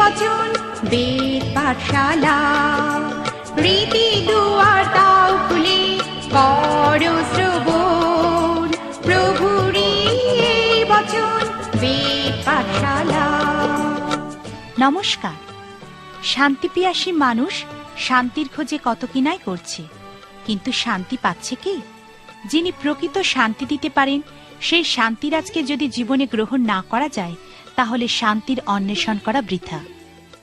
বচন, বেদ পাঠশালা। রীতি দুয়ার তাও খুলে কর শ্রবণ। প্রভুরি বচন, বেদ পাঠশালা। নমস্কার। শান্তিপিয়াসী মানুষ শান্তির খোঁজে কত কিনাই করছে, কিন্তু শান্তি পাচ্ছে কি? যিনি প্রকৃত শান্তি দিতে পারেন, সেই শান্তিরাজকে যদি জীবনে গ্রহণ না করা যায় তাহলে শান্তির অন্বেষণ করা বৃথা।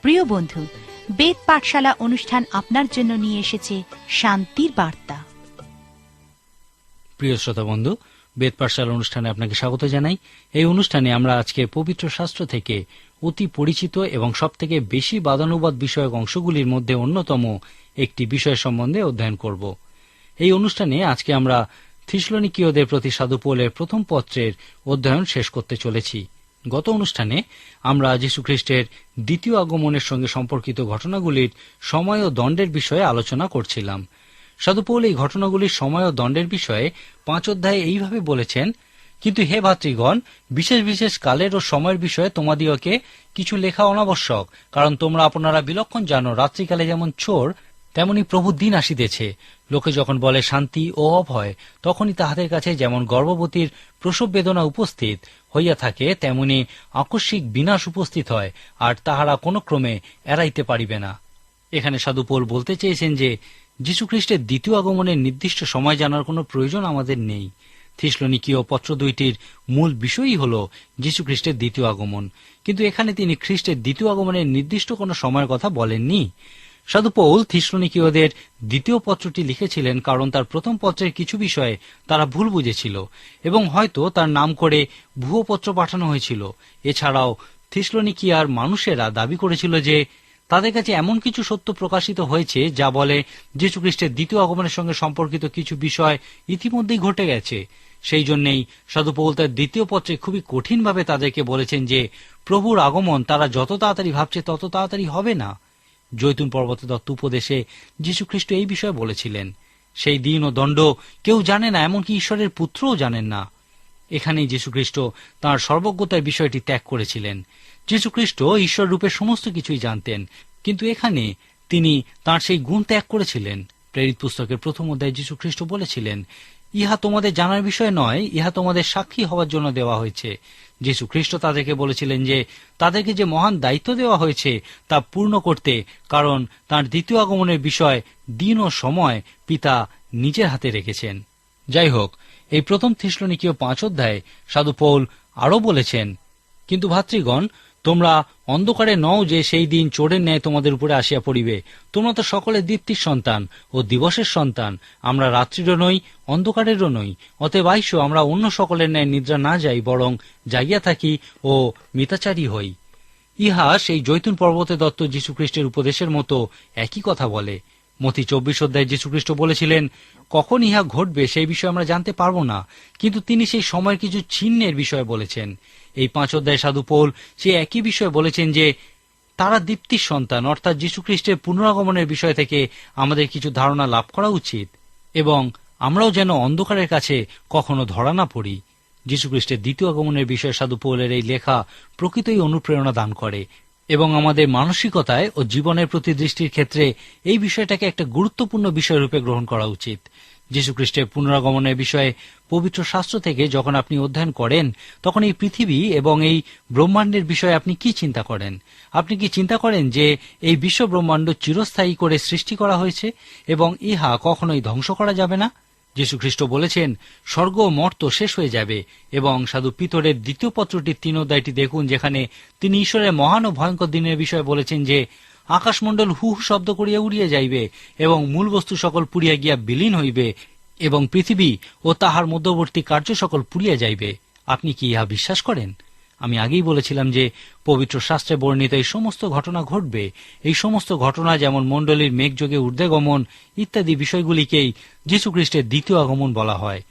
প্রিয় বন্ধু, বেদ পাঠশালা অনুষ্ঠান আপনার জন্য নিয়ে এসেছে শান্তির বার্তা। প্রিয় শ্রোতা বন্ধু, বেদ পাঠশালা অনুষ্ঠানে আপনাকে স্বাগত জানাই। এই অনুষ্ঠানে আমরা আজকে পবিত্র শাস্ত্র থেকে অতি পরিচিত এবং সবথেকে বেশি বাদানুবাদ বিষয়ক অংশগুলির মধ্যে অন্যতম একটি বিষয় সম্বন্ধে অধ্যয়ন করব। এই অনুষ্ঠানে আজকে আমরা থিসলনিকীয়দের প্রতি সাধু পৌলের প্রথম পত্রের অধ্যয়ন শেষ করতে চলেছি। গত অনুষ্ঠানে আমরা যীশুখ্রিস্টের দ্বিতীয় আগমনের সঙ্গে সম্পর্কিত ঘটনাগুলির সময় ও দণ্ডের বিষয়ে আলোচনা করছিলাম। সাধুপৌল এই ঘটনাগুলির সময় ও দণ্ডের বিষয়ে পাঁচ অধ্যায়ে এইভাবে বলেছেন, কিন্তু হে ভাতৃগণ, বিশেষ বিশেষ কালের ও সময়ের বিষয়ে তোমাদিওকে কিছু লেখা অনাবশ্যক, কারণ তোমরা আপনারা বিলক্ষণ জানো, রাত্রিকালে যেমন চোর, তেমনি প্রভু দিন আসিতেছে। লোকে যখন বলে শান্তি ও অভয়, তখনই তাহাদের কাছে যেমন গর্ভবতীর প্রসব বেদনা উপস্থিত হইয়া থাকে, তেমনি আকস্মিক বিনাশ উপস্থিত হয়, আর তাহারা কোনো ক্রমে এড়াইতে পারিবে না। এখানে সাধুপোল বলতে চেয়েছেন যে, যীশুখ্রিস্টের দ্বিতীয় আগমনের নির্দিষ্ট সময় জানার কোনো প্রয়োজন আমাদের নেই। থিসলনিকীয় পত্র দুইটির মূল বিষয়ই হল যীশুখ্রিস্টের দ্বিতীয় আগমন। কিন্তু এখানে তিনি খ্রিস্টের দ্বিতীয় আগমনের নির্দিষ্ট কোনো সময়ের কথা বলেননি। সাধু পৌল থিসলনিকীয়দের দ্বিতীয় পত্রটি লিখেছিলেন কারণ তার প্রথম পত্রের কিছু বিষয়ে তারা ভুল বুঝেছিল এবং হয়তো তার নাম করে ভুয়ো পত্র পাঠানো হয়েছিল। এছাড়াও থিসলনিকিয়ার মানুষেরা দাবি করেছিল যে তাদের কাছে এমন কিছু সত্য প্রকাশিত হয়েছে যা বলে যীশুখ্রিস্টের দ্বিতীয় আগমনের সঙ্গে সম্পর্কিত কিছু বিষয় ইতিমধ্যেই ঘটে গেছে। সেই জন্যেই সাধু পৌল তার দ্বিতীয় পত্রে খুবই কঠিনভাবে তাদেরকে বলেছেন যে প্রভুর আগমন তারা যত তাড়াতাড়ি ভাবছে তত তাড়াতাড়ি হবে না। জৈতুন পর্বত দত্ত উপদেশে যীশুখ্রিস্ট এই বিষয়ে বলেছিলেন, সেই দিন ও দণ্ড কেউ জানে না, এমনকি ঈশ্বরের পুত্রও জানেন না। এখানেই যীশুখ্রিস্ট তাঁর সর্বজ্ঞতার বিষয়টি ত্যাগ করেছিলেন। যীশুখ্রিস্ট ঈশ্বর রূপে সমস্ত কিছুই জানতেন, কিন্তু এখানে তিনি তার সেই গুণ ত্যাগ করেছিলেন। প্রেরিত পুস্তকের প্রথম অধ্যায় যীশুখ্রিস্ট বলেছিলেন ইহা তোমাদের জানার বিষয় নয়, ইহা তোমাদের সাক্ষী হওয়ার জন্য দেওয়া হয়েছে। যীশু খ্রিস্ট তাদেরকে বলেছিলেন যে, তাদেরকে যে মহান দায়িত্ব দেওয়া হয়েছে, তা পূর্ণ করতে, কারণ তার দ্বিতীয় আগমনের বিষয় দিন ও সময় পিতা নিজের হাতে রেখেছেন। যাই হোক, এই প্রথম থিসলনিকীয় পাঁচ অধ্যায়ে সাধু পৌল আরও বলেছেন, কিন্তু ভাতৃগণ তোমরা অন্ধকারে নও যে সেই দিন চোরের ন্যায় তোমাদের উপরে আসিয়া পড়িবে। তোমরা তো সকলে দীপ্তির সন্তান ও দিবসের সন্তান। আমরা রাত্রিরও নই, অন্ধকারেরও নই। অতএব আইসো, আমরা অন্য সকলের ন্যায় নিদ্রা না যাই, বরং জাগিয়া থাকি ও মিতাচারী হই। ইহা সেই জৈতুন পর্বতে দত্ত যীশুখ্রিস্টের উপদেশের মতো একই কথা বলে। মতি চব্বিশ অধ্যায় যীশুখ্রিস্ট বলেছিলেন, কখন ইহা ঘটবে সেই বিষয়ে আমরা জানতে পারব না। কিন্তু তিনি সেই সময়ের কিছু চিহ্নের বিষয়ে বলেছেন। এই পাঁচ অধ্যায় সাধু পৌল সে একই বিষয়ে বলেছেন যে, তারা দীপ্তির সন্তান, অর্থাৎ যীশুখ্রিস্টের পুনরাগমনের বিষয় থেকে আমাদের কিছু ধারণা লাভ করা উচিত এবং আমরাও যেন অন্ধকারের কাছে কখনো ধরা না পড়ি। যীশুখ্রিস্টের দ্বিতীয় আগমনের বিষয়ে সাধু পৌলের এই লেখা প্রকৃতই অনুপ্রেরণা দান করে। এবং আমাদের মানসিকতায় ও জীবনের প্রতি দৃষ্টির ক্ষেত্রে এই বিষয়টাকে একটা গুরুত্বপূর্ণ বিষয় রূপে গ্রহণ করা উচিত। যীশুখ্রিস্টের পুনরাগমনের বিষয়ে পবিত্র শাস্ত্র থেকে যখন আপনি অধ্যয়ন করেন, তখন এই পৃথিবী এবং এই ব্রহ্মাণ্ডের বিষয়ে আপনি কি চিন্তা করেন? আপনি কি চিন্তা করেন যে এই বিশ্ব ব্রহ্মাণ্ড চিরস্থায়ী করে সৃষ্টি করা হয়েছে এবং ইহা কখনোই ধ্বংস করা যাবে না? যীশুখ্রিস্ট বলেছেন, স্বর্গ মর্ত শেষ হয়ে যাবে এবং সাধু পিতরের দ্বিতীয় পত্রটির তিন অধ্যায়টি দেখুন, যেখানে তিনি ঈশ্বরের মহান ও ভয়ঙ্কর দিনের বিষয়ে বলেছেন যে, আকাশমণ্ডল হু হু শব্দ করিয়া উড়িয়া যাইবে এবং মূল বস্তু সকল পুড়িয়া গিয়া বিলীন হইবে এবং পৃথিবী ও তাহার মধ্যবর্তী কার্য সকল পুড়িয়া যাইবে। আপনি কি ইহা বিশ্বাস করেন? আমি আগেই বলেছিলাম যে পবিত্র শাস্ত্রে বর্ণিত এই সমস্ত ঘটনা ঘটবে। এই সমস্ত ঘটনা যেমন মণ্ডলীর মেঘযোগে ঊর্ধ্বগমন ইত্যাদি বিষয়গুলিকেই যীশুখ্রিস্টের দ্বিতীয় আগমন বলা হয়।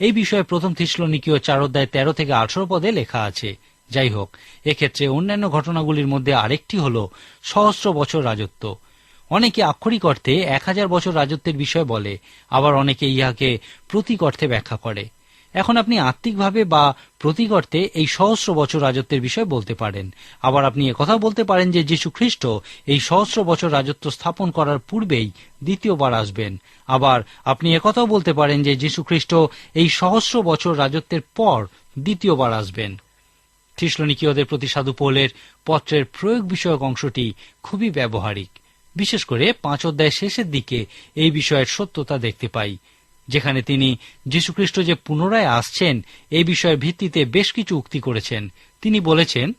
এই বিষয়ে প্রথম থিসলনিকীয় চার অধ্যায় তেরো থেকে আঠারো পদে লেখা আছে। যাই হোক, এক্ষেত্রে অন্যান্য ঘটনাগুলির মধ্যে আরেকটি হল সহস্র বছর রাজত্ব। অনেকে আক্ষরিক অর্থে এক হাজার বছর রাজত্বের বিষয় বলে, আবার অনেকে ইহাকে প্রতীক অর্থে ব্যাখ্যা করে। এখন আপনি আত্মিকভাবে বা প্রতীক অর্থে এই সহস্র বছর রাজত্বের বিষয়ে বলতে পারেন। আবার আপনি কথা বলতে পারেন যে যীশু খ্রিস্ট এই সহস্র বছর রাজত্ব স্থাপন করার পূর্বেই দ্বিতীয়বার আসবেন। আবার আপনি একথাও বলতে পারেন যে যীশু খ্রিস্ট এই সহস্র বছর রাজত্বের পর দ্বিতীয়বার আসবেন। থিসলনিকীয়দের প্রতি সাধু পৌলের পত্রের প্রয়োগ বিষয়ক অংশটি খুবই ব্যবহারিক। বিশেষ করে পাঁচ অধ্যায় শেষের দিকে এই বিষয়ের সত্যতা দেখতে পাই। যেখানে তিনি যীশুখ্রিস্ট যে পুনরায় আসছেন, এই বিষয়ের ভিত্তিতে বেশ কিছু উক্তি করেছেন। তিনি বলেছেন,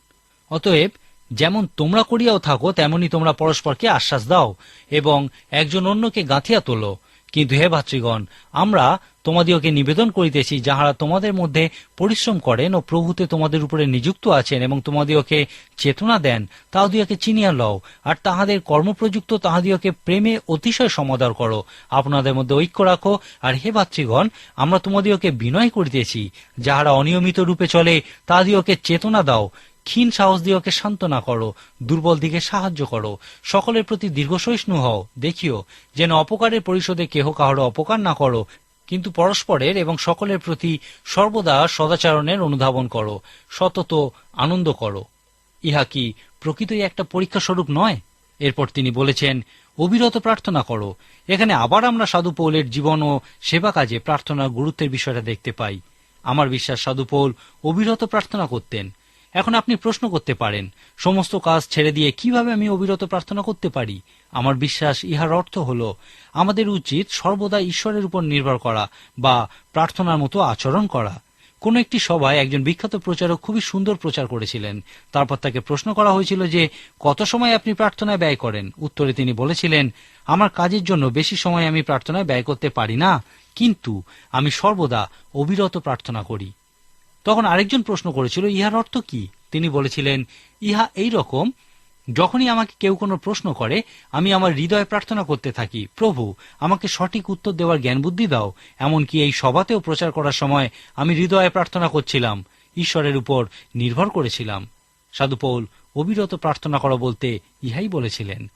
অতএব যেমন তোমরা করিয়াও থাকো, তেমনি তোমরা পরস্পরকে আশ্বাস দাও এবং একজন অন্যকে গাঁথিয়া তোলো। কিন্তু হে ভাতৃগণ, আমরা তোমাদিওকে নিবেদন করিতেছি যাহারা তোমাদের মধ্যে পরিশ্রম করেন ও প্রভুতে তোমাদের উপরে নিযুক্ত আছেন এবং তোমাদিওকে চেতনা দেন তাহাদিওকে চিনিয়া লও। আর তাহাদের কর্মপ্রযুক্ত তাহাদিওকে প্রেমে অতিশয় সমাদর করো। আপনাদের মধ্যে ঐক্য রাখো। আর হে ভাতৃগণ, আমরা তোমাদিওকে বিনয় করিতেছি, যাহারা অনিয়মিত রূপে চলে, তাহাদিওকে চেতনা দাও। ক্ষীণ সাহস দিওকে সান্ত্বনা করো, দুর্বল দিকে সাহায্য করো। সকলের প্রতি দীর্ঘসহিষ্ণু হও, দেখিও, যেন অপকারের পরিশোধে কেহ কাহারও অপকার না করো, কিন্তু পরস্পরের এবং সকলের প্রতি সর্বদা সদাচারণের অনুধাবন করো, সতত আনন্দ করো। ইহা কি প্রকৃতই একটা পরীক্ষা স্বরূপ নয়? এরপর তিনি বলেছেন, অবিরত প্রার্থনা করো। এখানে আবার আমরা সাধু পৌলের জীবন ও সেবা কাজে প্রার্থনার গুরুত্বের বিষয়টা দেখতে পাই। আমার বিশ্বাস সাধু পৌল অবিরত প্রার্থনা করতেন। এখন আপনি প্রশ্ন করতে পারেন, সমস্ত কাজ ছেড়ে দিয়ে কীভাবে আমি অবিরত প্রার্থনা করতে পারি? আমার বিশ্বাস ইহার অর্থ হল, আমাদের উচিত সর্বদা ঈশ্বরের উপর নির্ভর করা বা প্রার্থনার মতো আচরণ করা। কোন একটি সভায় একজন বিখ্যাত প্রচারক খুবই সুন্দর প্রচার করেছিলেন। তারপর তাকে প্রশ্ন করা হয়েছিল যে, কত সময় আপনি প্রার্থনায় ব্যয় করেন? উত্তরে তিনি বলেছিলেন, আমার কাজের জন্য বেশি সময় আমি প্রার্থনায় ব্যয় করতে পারি না, কিন্তু আমি সর্বদা অবিরত প্রার্থনা করি। তখন আরেকজন প্রশ্ন করেছিল, ইহার অর্থ কি? তিনি বলেছিলেন, ইহা এই রকম, যখনই আমাকে কেউ কোনো প্রশ্ন করে, আমি আমার হৃদয়ে প্রার্থনা করতে থাকি, প্রভু, আমাকে সঠিক উত্তর দেওয়ার জ্ঞান বুদ্ধি দাও। এমনকি এই সভাতেও প্রচার করার সময় আমি হৃদয়ে প্রার্থনা করছিলাম, ঈশ্বরের উপর নির্ভর করেছিলাম। সাধুপৌল অবিরত প্রার্থনা করা বলতে ইহাই বলেছিলেন।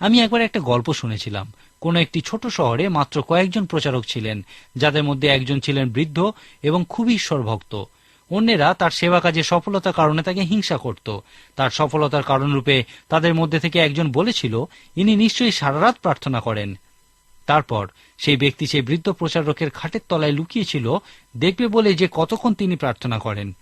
আমি একবার একটা গল্প শুনেছিলাম। কোন একটি ছোট শহরে মাত্র কয়েকজন প্রচারক ছিলেন, যাদের মধ্যে একজন ছিলেন বৃদ্ধ এবং খুবই ঈশ্বরভক্ত। অন্যেরা তার সেবা কাজে সফলতার কারণে তাকে হিংসা করত। তার সফলতার কারণরূপে তাদের মধ্যে থেকে একজন বলেছিল, ইনি নিশ্চয়ই সারা রাত প্রার্থনা করেন। তারপর সেই ব্যক্তি সেই বৃদ্ধ প্রচারকের খাটের তলায় লুকিয়েছিল দেখবে বলে যে কতক্ষণ তিনি প্রার্থনা করেন।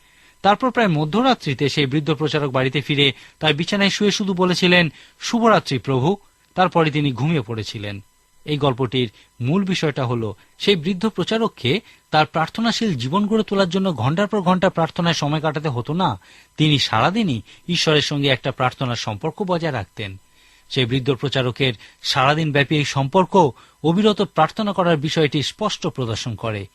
তারপর প্রায় মধ্যরাত্রিতে সেই বৃদ্ধ প্রচারক বাড়িতে ফিরে তার বিছানায় শুয়ে শুধু বলেছিলেন, শুভরাত্রি প্রভু। তারপরে তিনি ঘুমিয়ে পড়েছিলেন। এই গল্পটির মূল বিষয়টা হলো, সেই বৃদ্ধ প্রচারককে তার প্রার্থনাশীল জীবন গড়ে তোলার জন্য ঘণ্টার পর ঘণ্টা প্রার্থনায় সময় কাটাতে হতো না, তিনি সারাদিনই ঈশ্বরের সঙ্গে একটা প্রার্থনার সম্পর্ক বজায় রাখতেন। সেই বৃদ্ধ প্রচারকের সারাদিন ব্যাপী এই সম্পর্ক অবিরত প্রার্থনা করার বিষয়টি স্পষ্ট প্রদর্শন করে।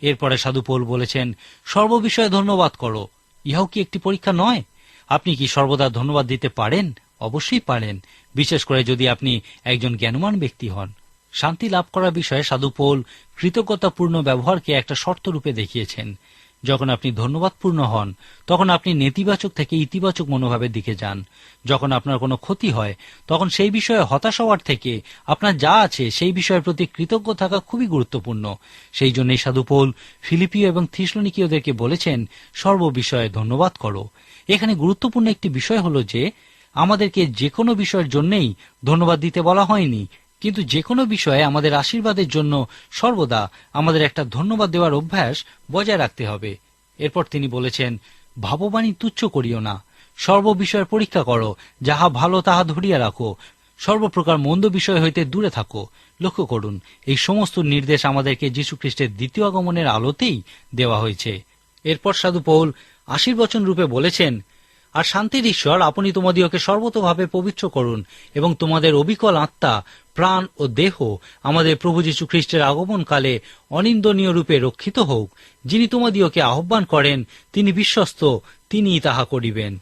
এরপরে সাধু পৌল বলেছেন, সর্ববিষয়ে ধন্যবাদ করো। ইহাও কি একটি পরীক্ষা নয়? আপনি কি সর্বদা ধন্যবাদ দিতে পারেন? অবশ্যই পারেন। বিশেষ করে যদি আপনি একজন জ্ঞানমান ব্যক্তি হন। শান্তি লাভ করার বিষয়ে সাধু পৌল কৃতজ্ঞতাপূর্ণ ব্যবহারকে একটা শর্ত রূপে দেখিয়েছেন। যখন আপনি ধন্যবাদপূর্ণ হন, তখন আপনি নেতিবাচক থেকে ইতিবাচক মনোভাবের দিকে যান। যখন আপনার কোনো ক্ষতি হয়, তখন সেই বিষয়ে হতাশ হওয়ার থেকে আপনার যা আছে সেই বিষয়ের প্রতি কৃতজ্ঞ থাকা খুবই গুরুত্বপূর্ণ। সেই জন্যই সাধুপোল ফিলিপিও এবং থিসলনিকীয়দেরকে বলেছেন সর্ববিষয়ে ধন্যবাদ করো। এখানে গুরুত্বপূর্ণ একটি বিষয় হলো যে, আমাদেরকে যে কোনো বিষয়ের জন্যই ধন্যবাদ দিতে বলা হয়নি কিন্তু যে কোনো বিষয়ে আমাদের আশীর্বাদের জন্য সর্বদা আমাদের একটা ধন্যবাদ দেওয়ার অভ্যাস বজায় রাখতে হবে। এরপর তিনি বলেছেন, ভাববাণী তুচ্ছ করিও না। সর্ববিষয়ের পরীক্ষা করো। যাহা ভালো, তাহা ধরিয়া রাখো। সর্বপ্রকার মন্দ বিষয় হইতে দূরে থাকো। লক্ষ্য করুন, এই সমস্ত নির্দেশ আমাদেরকে যীশুখ্রিস্টের দ্বিতীয় আগমনের আলোতেই দেওয়া হয়েছে। এরপর সাধু পৌল আশীর্বচন রূপে বলেছেন আর শান্তির ঈশ্বর, আপনি তোমাদিওকে সর্বতভাবে পবিত্র করুন এবং তোমাদের অবিকল আত্মা, প্রাণ ও দেহ আমাদের প্রভু যীশু খ্রিস্টের আগমনকালে অনিন্দনীয় রূপে রক্ষিত হোক। যিনি তোমাদিওকে আহ্বান করেন, তিনি বিশ্বস্ত, তিনিই তাহা করিবেন।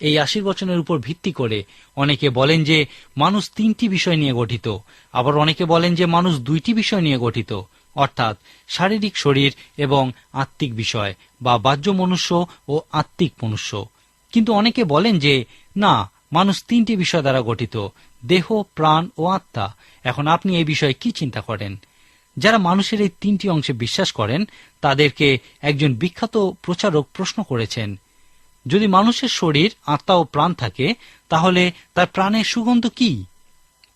এই আশীর্বচনের উপর ভিত্তি করে অনেকে বলেন যে, মানুষ তিনটি বিষয় নিয়ে গঠিত। আবার অনেকে বলেন যে, মানুষ দুইটি বিষয় নিয়ে গঠিত। অর্থাৎ শারীরিক শরীর এবং আত্মিক বিষয় বা বাহ্য মনুষ্য ও আত্মিক মনুষ্য। কিন্তু অনেকে বলেন যে, না, মানুষ তিনটি বিষয় দ্বারা গঠিত, দেহ, প্রাণ ও আত্মা। এখন আপনি এই বিষয়ে কি চিন্তা করেন? যারা মানুষের এই তিনটি অংশে বিশ্বাস করেন, তাদেরকে একজন বিখ্যাত প্রচারক প্রশ্ন করেছেন, যদি মানুষের শরীর, আত্মা ও প্রাণ থাকে, তাহলে তার প্রাণের সুগন্ধ কি?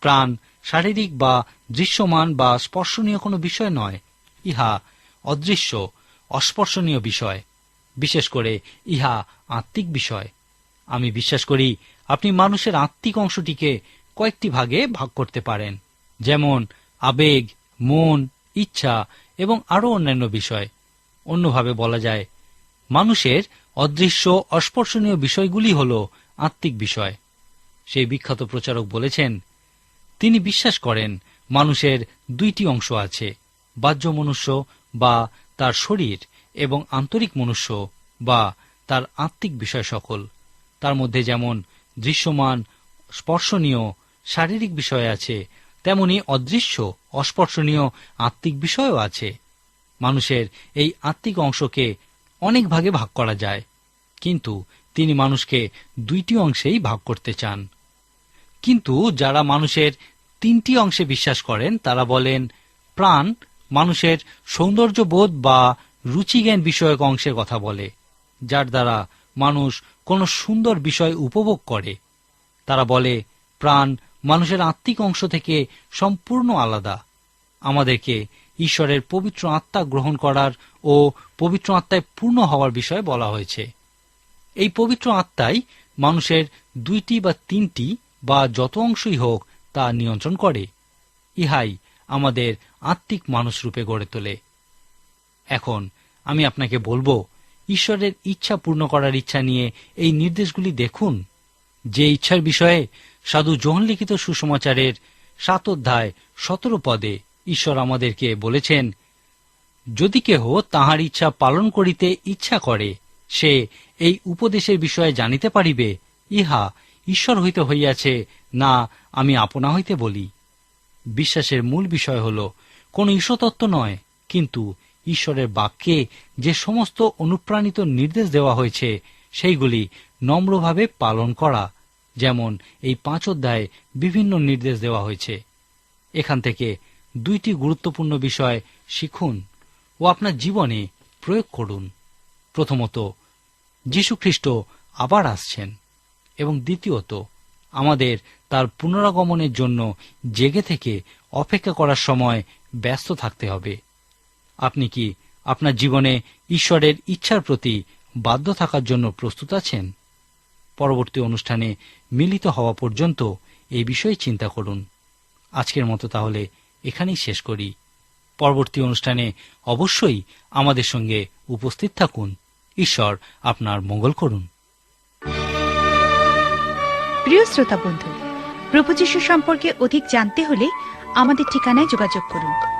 প্রাণ শারীরিক বা দৃশ্যমান বা স্পর্শনীয় কোনো বিষয় নয়। ইহা অদৃশ্য, অস্পর্শনীয় বিষয়। বিশেষ করে ইহা আত্মিক বিষয়। আমি বিশ্বাস করি, আপনি মানুষের আত্মিক অংশটিকে কয়েকটি ভাগে ভাগ করতে পারেন। যেমন, আবেগ, মন, ইচ্ছা এবং আরও অন্যান্য বিষয়। অন্যভাবে বলা যায়, মানুষের অদৃশ্য, অস্পর্শনীয় বিষয়গুলি হল আত্মিক বিষয়। সেই বিখ্যাত প্রচারক বলেছেন, তিনি বিশ্বাস করেন, মানুষের দুইটি অংশ আছে বাহ্য মনুষ্য বা তার শরীর। এবং আন্তরিক মনুষ্য বা তার আত্মিক বিষয় সকল। তার মধ্যে যেমন দৃশ্যমান, স্পর্শনীয়, শারীরিক বিষয় আছে, তেমনি অদৃশ্য, অস্পর্শনীয়, আত্মিক বিষয়ও আছে। মানুষের এই আত্মিক অংশকে অনেক ভাগে ভাগ করা যায়, কিন্তু তিনি মানুষকে দুইটি অংশেই ভাগ করতে চান। কিন্তু যারা মানুষের তিনটি অংশে বিশ্বাস করেন, তারা বলেন, প্রাণ মানুষের সৌন্দর্যবোধ বা রুচিজ্ঞান বিষয়ক অংশের কথা বলে, যার দ্বারা মানুষ কোনো সুন্দর বিষয় উপভোগ করে। তারা বলে, প্রাণ মানুষের আত্মিক অংশ থেকে সম্পূর্ণ আলাদা। আমাদেরকে ঈশ্বরের পবিত্র আত্মা গ্রহণ করার ও পবিত্র আত্মায় পূর্ণ হওয়ার বিষয়ে বলা হয়েছে। এই পবিত্র আত্মাই মানুষের দুইটি বা তিনটি বা যত অংশই হোক তা নিয়ন্ত্রণ করে। ইহাই আমাদের আত্মিক মানুষ রূপে গড়ে তোলে। এখন আমি আপনাকে বলব, ঈশ্বরের ইচ্ছা পূর্ণ করার ইচ্ছা নিয়ে এই নির্দেশগুলি দেখুন। যে ইচ্ছার বিষয়ে সাধু জোহন লিখিত সুসমাচারের সাত অধ্যায় সতেরো পদে ঈশ্বর আমাদেরকে বলেছেন, যদি কেহ তাহার ইচ্ছা পালন করিতে ইচ্ছা করে, সে এই উপদেশের বিষয়ে জানিতে পারিবে, ইহা ঈশ্বর হইতে হইয়াছে, না আমি আপনা হইতে বলি। বিশ্বাসের মূল বিষয় হল, কোন ঈশ্বরতত্ত্ব নয়, কিন্তু ঈশ্বরের বাক্যে যে সমস্ত অনুপ্রাণিত নির্দেশ দেওয়া হয়েছে, সেইগুলি নম্রভাবে পালন করা, যেমন এই পাঁচ অধ্যায়ে বিভিন্ন নির্দেশ দেওয়া হয়েছে। এখান থেকে দুইটি গুরুত্বপূর্ণ বিষয় শিখুন ও আপনার জীবনে প্রয়োগ করুন। প্রথমত, যীশুখ্রিস্ট আবার আসছেন এবং দ্বিতীয়ত, আমাদের তার পুনরাগমনের জন্য জেগে থেকে অপেক্ষা করার সময় ব্যস্ত থাকতে হবে। আপনি কি আপনার জীবনে ঈশ্বরের ইচ্ছার প্রতি বাধ্য থাকার জন্য প্রস্তুত আছেন? পরবর্তী অনুষ্ঠানে মিলিত হওয়া পর্যন্ত এই বিষয়ে চিন্তা করুন। আজকের মতো তাহলে এখানেই শেষ করি। পরবর্তী অনুষ্ঠানে অবশ্যই আমাদের সঙ্গে উপস্থিত থাকুন। ঈশ্বর আপনার মঙ্গল করুন। প্রিয় শ্রোতা বন্ধু, প্রভু যীশু সম্পর্কে অধিক জানতে হলে আমাদের ঠিকানায় যোগাযোগ করুন।